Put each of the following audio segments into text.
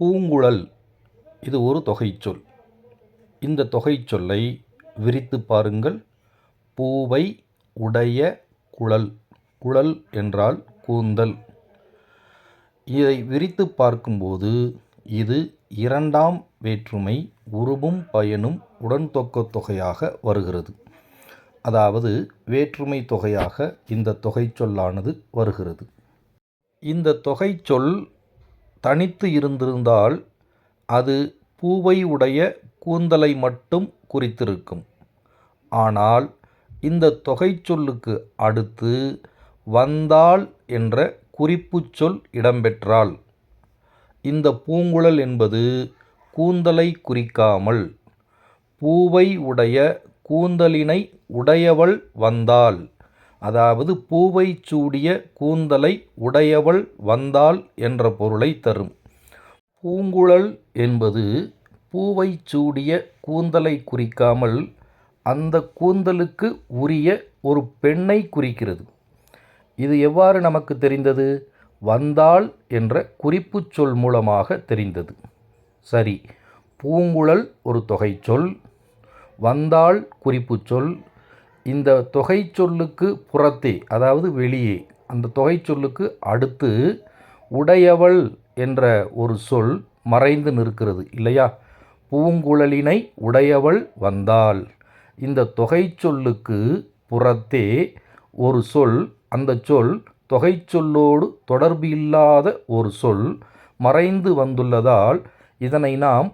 பூங்குழல். இது ஒரு தொகைச்சொல் இந்த தொகைச்சொல்லை விரித்து பாருங்கள். பூவை உடைய குழல். குழல் என்றால் கூந்தல். இதை விரித்து பார்க்கும்போது இது இரண்டாம் வேற்றுமை உருபும் பயனும் உடன்தொக்க தொகையாக வருகிறது. அதாவது வேற்றுமை தொகையாக இந்த தொகைச்சொல்லானது வருகிறது. இந்த தொகைச்சொல் தனித்து இருந்திருந்தால் அது பூவை உடைய கூந்தலை மட்டும் குறித்திருக்கும். ஆனால் இந்த தொகைச்சொல்லுக்கு அடுத்து வந்தாள் என்ற குறிப்புச் சொல் இடம்பெற்றால் இந்த பூங்குழல் என்பது கூந்தலை குறிக்காமல் பூவை உடைய கூந்தலினை உடையவள் வந்தாள். அதாவது பூவை சூடிய கூந்தலை உடையவள் வந்தாள் என்ற பொருளை தரும். பூங்குழல் என்பது பூவை சூடிய கூந்தலை குறிக்காமல் அந்த கூந்தலுக்கு உரிய ஒரு பெண்ணை குறிக்கிறது. இது எவ்வாறு நமக்கு தெரிந்தது? வந்தாள் என்ற குறிப்புச் சொல் மூலமாக தெரிந்தது. சரி பூங்குழல் ஒரு தொகைச்சொல் வந்தாள் குறிப்புச் சொல் இந்த தொகைச்சொல்லுக்கு புறத்தே அதாவது வெளியே அந்த தொகைச்சொல்லுக்கு அடுத்து உடையவள் என்ற ஒரு சொல் மறைந்து நிற்கிறது இல்லையா? பூங்குழலினை உடையவள் வந்தாள். இந்த தொகைச்சொல்லுக்கு புறத்தே ஒரு சொல் அந்த சொல் தொகைச்சொல்லோடு தொடர்பு இல்லாத ஒரு சொல் மறைந்து வந்துள்ளதால் இதனை நாம்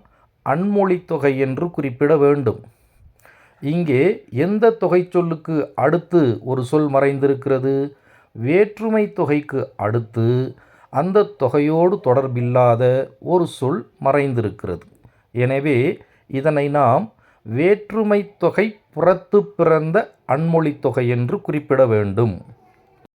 அன்மொழித் தொகை என்று குறிப்பிட வேண்டும். இங்கே எந்த தொகை சொல்லுக்கு அடுத்து ஒரு சொல் மறைந்திருக்கிறது? வேற்றுமை தொகைக்கு அடுத்து அந்த தொகையோடு தொடர்பில்லாத ஒரு சொல் மறைந்திருக்கிறது. எனவே இதனை நாம் வேற்றுமை தொகை புறத்து பிறந்த அன்மொழித் தொகை என்று குறிப்பிட வேண்டும்.